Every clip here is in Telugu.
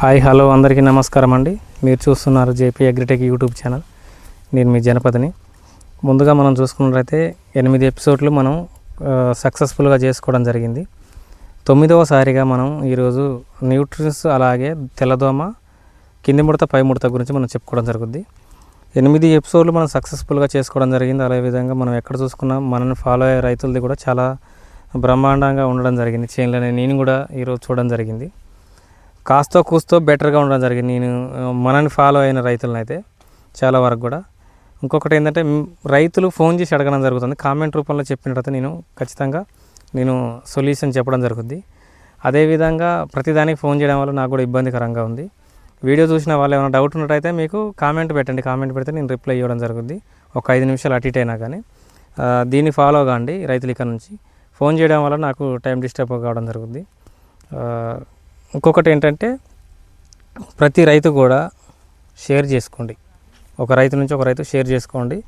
హాయ్ హలో అందరికీ నమస్కారం అండి. మీరు చూస్తున్నారు జేపీ అగ్రిటెక్ యూట్యూబ్ ఛానల్. నేను మీ జనపదని ముందుగా మనం చూసుకున్నట్లయితే ఎనిమిది ఎపిసోడ్లు మనం సక్సెస్ఫుల్గా చేసుకోవడం జరిగింది. తొమ్మిదవసారిగా మనం ఈరోజు న్యూట్రిన్స్ అలాగే తెల్లదోమ కింది ముడత పై ముడత గురించి మనం చెప్పుకోవడం జరుగుద్ది. ఎనిమిది ఎపిసోడ్లు మనం సక్సెస్ఫుల్గా చేసుకోవడం జరిగింది. అదేవిధంగా మనం ఎక్కడ చూసుకున్నా మనల్ని ఫాలో అయ్యే రైతులది కూడా చాలా బ్రహ్మాండంగా ఉండడం జరిగింది. చేనులోనే నేను కూడా ఈరోజు చూడడం జరిగింది. కాస్తో కూస్తో బెటర్గా ఉండడం జరిగింది. నేను మనని ఫాలో అయిన రైతులను అయితే చాలా వరకు కూడా. ఇంకొకటి ఏంటంటే రైతులు ఫోన్ చేసి అడగడం జరుగుతుంది. కామెంట్ రూపంలో చెప్పిన తర్వాత నేను ఖచ్చితంగా నేను సొల్యూషన్ చెప్పడం జరుగుద్ది. అదేవిధంగా ప్రతిదానికి ఫోన్ చేయడం వల్ల నాకు కూడా ఇబ్బందికరంగా ఉంది. వీడియో చూసిన వాళ్ళు ఏమైనా డౌట్ ఉన్నట్టయితే మీకు కామెంట్ పెట్టండి. కామెంట్ పెడితే నేను రిప్లై ఇవ్వడం జరుగుద్ది. ఒక ఐదు నిమిషాలు అటు ఇటు అయినా కానీ. దీన్ని ఫాలో కాండి రైతులు ఇక్కడ నుంచి. ఫోన్ చేయడం వల్ల నాకు టైం డిస్టర్బ్ కావడం జరుగుద్ది. ఇంకొకటి ఏంటంటే ప్రతి రైతు కూడా షేర్ చేసుకోండి. ఒక రైతు నుంచి ఒక రైతు షేర్ చేసుకోండి.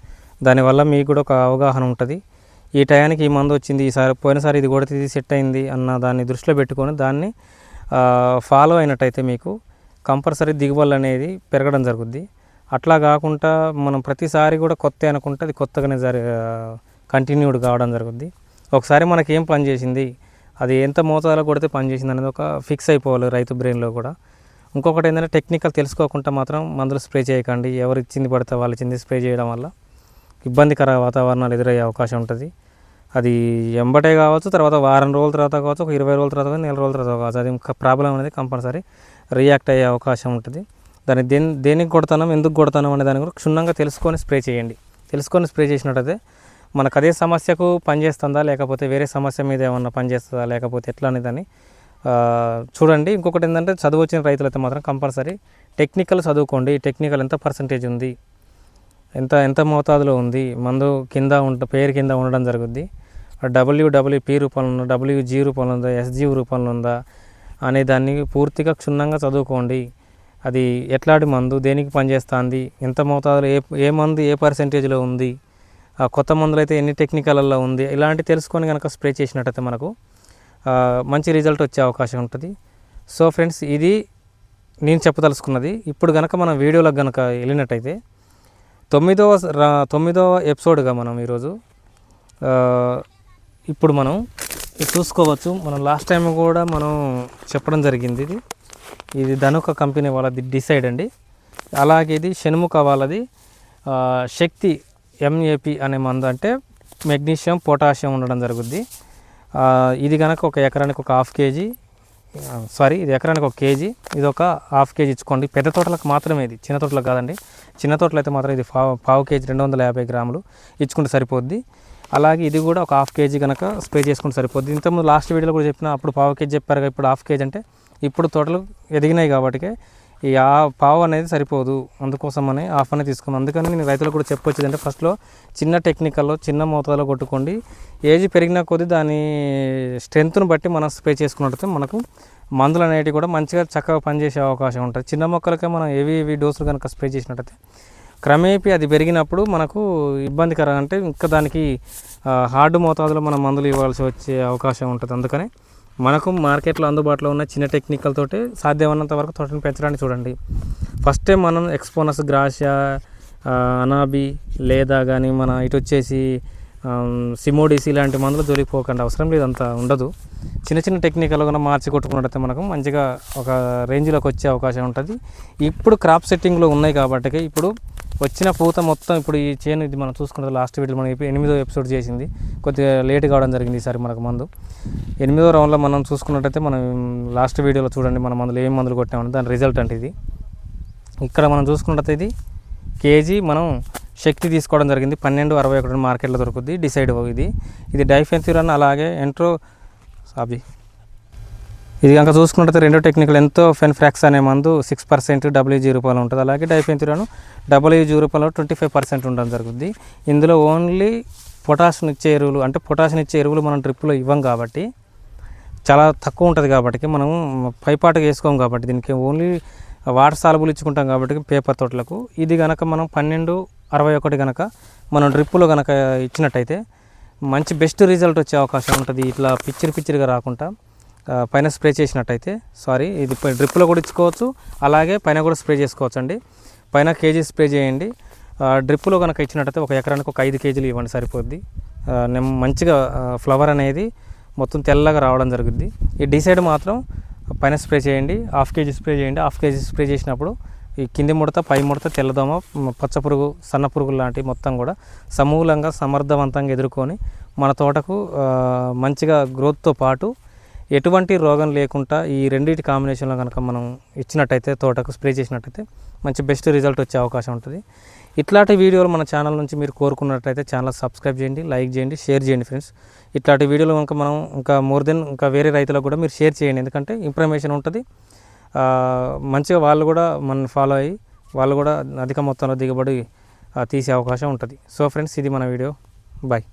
దానివల్ల మీకు కూడా ఒక అవగాహన ఉంటుంది. ఈ టయానికి ఈ మందు వచ్చింది ఈసారి పోయినసారి ఇది కొడితే ఇది సెట్ అయింది అన్న దాన్ని దృష్టిలో పెట్టుకొని దాన్ని ఫాలో అయినట్టయితే మీకు కంపల్సరీ దిగుబడులు అనేది పెరగడం జరుగుద్ది. అట్లా కాకుండా మనం ప్రతిసారి కూడా కొత్త అనుకుంటే అది కొత్తగానే జరి కంటిన్యూడ్ కావడం జరుగుద్ది. ఒకసారి మనకి ఏం పని చేసింది అది ఎంత మోతాదులో కొడితే పనిచేసింది అనేది ఒక ఫిక్స్ అయిపోవాలి రైతు బ్రెయిన్లో కూడా. ఇంకొకటి ఏంటంటే టెక్నికల్ తెలుసుకోకుండా మాత్రం మందులు స్ప్రే చేయకండి. ఎవరు ఇచ్చింది పడితే వాళ్ళు ఇచ్చింది స్ప్రే చేయడం వల్ల ఇబ్బందికర వాతావరణాలు ఎదురయ్యే అవకాశం ఉంటుంది. అది ఎంబటే కావచ్చు తర్వాత వారం రోజుల తర్వాత కావచ్చు ఒక ఇరవై రోజుల తర్వాత కావచ్చు, నెల రోజుల తర్వాత కావచ్చు. అది ప్రాబ్లం అనేది కంపల్సరీ రియాక్ట్ అయ్యే అవకాశం ఉంటుంది. దాన్ని దేని దేనికి కొడతానం ఎందుకు కొడతానం అనే దాని కూడా క్షుణ్ణంగా తెలుసుకొని స్ప్రే చేయండి. తెలుసుకొని స్ప్రే చేసినట్టయితే మనకు అదే సమస్యకు పనిచేస్తుందా లేకపోతే వేరే సమస్య మీద ఏమన్నా పనిచేస్తుందా లేకపోతే ఎట్లా అనేదని చూడండి. ఇంకొకటి ఏంటంటే చదువు వచ్చిన రైతులైతే మాత్రం కంపల్సరీ టెక్నికల్ చదువుకోండి. టెక్నికల్ ఎంత పర్సంటేజ్ ఉంది? ఎంత ఎంత మోతాదులో ఉంది? మందు కింద ఉంట పేరు కింద ఉండడం జరుగుద్ది. డబ్ల్యూడబ్ల్యూపీ రూపంలో ఉందా డబ్ల్యూజీ రూపంలో ఉందా ఎస్జీ రూపంలో ఉందా అనే దాన్ని పూర్తిగా క్షుణ్ణంగా చదువుకోండి. అది ఎట్లాంటి మందు దేనికి పనిచేస్తుంది ఎంత మోతాదులో ఏ ఏ మందు ఏ పర్సంటేజ్లో ఉంది? కొత్త మందులు అయితే ఎన్ని టెక్నికలలో ఉంది? ఇలాంటి తెలుసుకొని కనుక స్ప్రే చేసినట్టయితే మనకు మంచి రిజల్ట్ వచ్చే అవకాశం ఉంటుంది. సో ఫ్రెండ్స్ ఇది నేను చెప్పదలుచుకున్నది. ఇప్పుడు కనుక మనం వీడియోలకు కనుక వెళ్ళినట్టయితే తొమ్మిదవ రా తొమ్మిదవ ఎపిసోడ్గా మనం ఈరోజు ఇప్పుడు మనం చూసుకోవచ్చు. మనం లాస్ట్ టైం కూడా మనం చెప్పడం జరిగింది ఇది. ఇది ధనుక కంపెనీ వాళ్ళది డిసైడ్ అండి. అలాగే ఇది షణ్ముఖ వాళ్ళది శక్తి ఎంఏపి అనే మందు అంటే మెగ్నీషియం పొటాషియం ఉండడం జరుగుద్ది. ఇది కనుక ఒక ఎకరానికి ఒక హాఫ్ కేజీ సారీ ఇది ఎకరానికి ఒక కేజీ ఇది ఒక హాఫ్ కేజీ ఇచ్చుకోండి. పెద్ద తోటలకు మాత్రమే ఇది చిన్న తోటలకు కాదండి. చిన్న తోటలు అయితే మాత్రం ఇది పావు పావు కేజీ రెండు వందల యాభై గ్రాములు ఇచ్చుకుంటే సరిపోద్ది. అలాగే ఇది కూడా ఒక హాఫ్ కేజీ కనుక స్ప్రే చేసుకుంటే సరిపోద్ది. ఇంతకుముందు లాస్ట్ వీడియోలో కూడా చెప్పిన అప్పుడు పావు కేజీ చెప్పారు ఇప్పుడు హాఫ్ కేజీ అంటే ఇప్పుడు తోటలు ఎదిగినాయి కాబట్టి ఈ ఆ పావు అనేది సరిపోదు అందుకోసమని హాఫ్ అనేది తీసుకున్నాను అందుకని నేను రైతులకు కూడా చెప్పొచ్చేది అంటే ఫస్ట్లో చిన్న టెక్నికల్లో చిన్న మోతాదులో కొట్టుకోండి. ఏజ్ పెరిగిన కొద్దీ దాని స్ట్రెంత్ను బట్టి మనం స్ప్రే చేసుకున్నట్లయితే మనకు మందులు అనేటివి కూడా మంచిగా చక్కగా పనిచేసే అవకాశం ఉంటుంది. చిన్న మొక్కలకే మనం ఏవి ఏవి డోసులు కనుక స్ప్రే చేసినట్టయితే క్రమేపీ అది పెరిగినప్పుడు మనకు ఇబ్బందికరం అంటే ఇంకా దానికి హార్డ్ మోతాదులో మనం మందులు ఇవ్వాల్సి వచ్చే అవకాశం ఉంటుంది. అందుకని మనకు మార్కెట్లో అందుబాటులో ఉన్న చిన్న టెక్నికల్ తోటి సాధ్యమైనంత వరకు తోటని పెంచడానికి చూడండి. ఫస్ట్ టైం మనం ఎక్స్పోనస్ గ్రాషియా అనాబి లేదా కానీ మన ఇటు వచ్చేసి సిమోడిసి ఇలాంటి మందులు దొరికిపోకండి. అవసరం లేదు అంత ఉండదు. చిన్న చిన్న టెక్నికల్ కూడా మార్చి కొట్టుకున్నట్టయితే మనకు మంచిగా ఒక రేంజ్లోకి వచ్చే అవకాశం ఉంటుంది. ఇప్పుడు క్రాప్ సెట్టింగ్లో ఉన్నాయి కాబట్టి ఇప్పుడు వచ్చిన పూత మొత్తం ఇప్పుడు ఈ చేను ఇది మనం చూసుకుంటే లాస్ట్ వీడియో మనం ఎనిమిదో ఎపిసోడ్ చేసింది. కొద్దిగా లేట్ కావడం జరిగింది ఈసారి మనకు మందు. ఎనిమిదో రౌండ్లో మనం చూసుకున్నట్టయితే మనం లాస్ట్ వీడియోలో చూడండి మన మందులు ఏం మందులు కొట్టామని దాని రిజల్ట్ అంటే ఇది. ఇక్కడ మనం చూసుకున్నట్టయితే ఇది కేజీ మనం శక్తి తీసుకోవడం జరిగింది. పన్నెండు అరవై ఒకటి మార్కెట్లో దొరుకుద్ది డిసైడ్ ఇది. ఇది డైఫెన్సిరన్ అలాగే ఎంట్రో సాబీ ఇది కనుక చూసుకున్నట్టయితే రెండో టెక్నికల్ ఎంతో ఫెన్ఫ్రాక్స్ అనే మందు సిక్స్ పర్సెంట్ డబ్ల్యూజీ రూపాయలు ఉంటుంది. అలాగే డైఫెన్సిరాను డబ్ల్యూజీ రూపాయలు ట్వంటీ ఫైవ్ పర్సెంట్ ఉండడం జరుగుతుంది ఇందులో ఓన్లీ పొటాషియం ఇచ్చే ఎరువులు అంటే పొటాషియం ఇచ్చే ఎరువులు మనం డ్రిప్లో ఇవ్వం కాబట్టి చాలా తక్కువ ఉంటుంది కాబట్టి మనం పైపాటుగా వేసుకోం కాబట్టి దీనికి ఓన్లీ వాటర్ సాలబులు ఇచ్చుకుంటాం కాబట్టి పేపర్ తోటలకు. ఇది కనుక మనం పన్నెండు అరవై ఒకటి కనుక మనం డ్రిప్పులో కనుక ఇచ్చినట్టయితే మంచి బెస్ట్ రిజల్ట్ వచ్చే అవకాశం ఉంటుంది. ఇట్లా పిచ్చిరి పిచ్చిరిగా రాకుండా. పైన స్ప్రే చేసినట్టయితే సారీ ఇది డ్రిప్లో కూడా ఇచ్చుకోవచ్చు అలాగే పైన కూడా స్ప్రే చేసుకోవచ్చు అండి పైన కేజీ స్ప్రే చేయండి. డ్రిప్లో కనుక ఇచ్చినట్టయితే ఒక ఎకరానికి ఒక ఐదు కేజీలు ఇవ్వండి సరిపోద్ది. మంచిగా ఫ్లవర్ అనేది మొత్తం తెల్లగా రావడం జరుగుద్ది. ఈ డిసైడ్ మాత్రం పైన స్ప్రే చేయండి హాఫ్ కేజీ స్ప్రే చేయండి. హాఫ్ కేజీ స్ప్రే చేసినప్పుడు ఈ కింది ముడత పై ముడత తెల్లదోమ పచ్చ పురుగు సన్న పురుగులు లాంటివి మొత్తం కూడా సమూలంగా సమర్థవంతంగా ఎదుర్కొని మన తోటకు మంచిగా గ్రోత్తో పాటు ఎటువంటి రోగం లేకుండా ఈ రెండింటి కాంబినేషన్లో కనుక మనం ఇచ్చినట్టయితే తోటకు స్ప్రే చేసినట్టయితే మంచి బెస్ట్ రిజల్ట్ వచ్చే అవకాశం ఉంటుంది. ఇట్లాంటి వీడియోలు మన ఛానల్ నుంచి మీరు కోరుకున్నట్టయితే ఛానల్ సబ్స్క్రైబ్ చేయండి లైక్ చేయండి షేర్ చేయండి ఫ్రెండ్స్ ఇట్లాంటి వీడియోలు కనుక మనం ఇంకా మోర్ దెన్ ఇంకా వేరే రైతులకు కూడా మీరు షేర్ చేయండి. ఎందుకంటే ఇన్ఫర్మేషన్ ఉంటుంది. మంచిగా వాళ్ళు కూడా మనం ఫాలో అయ్యి వాళ్ళు కూడా అధిక మొత్తంలో దిగుబడి తీసే అవకాశం ఉంటుంది. సో ఫ్రెండ్స్ ఇది మన వీడియో. బాయ్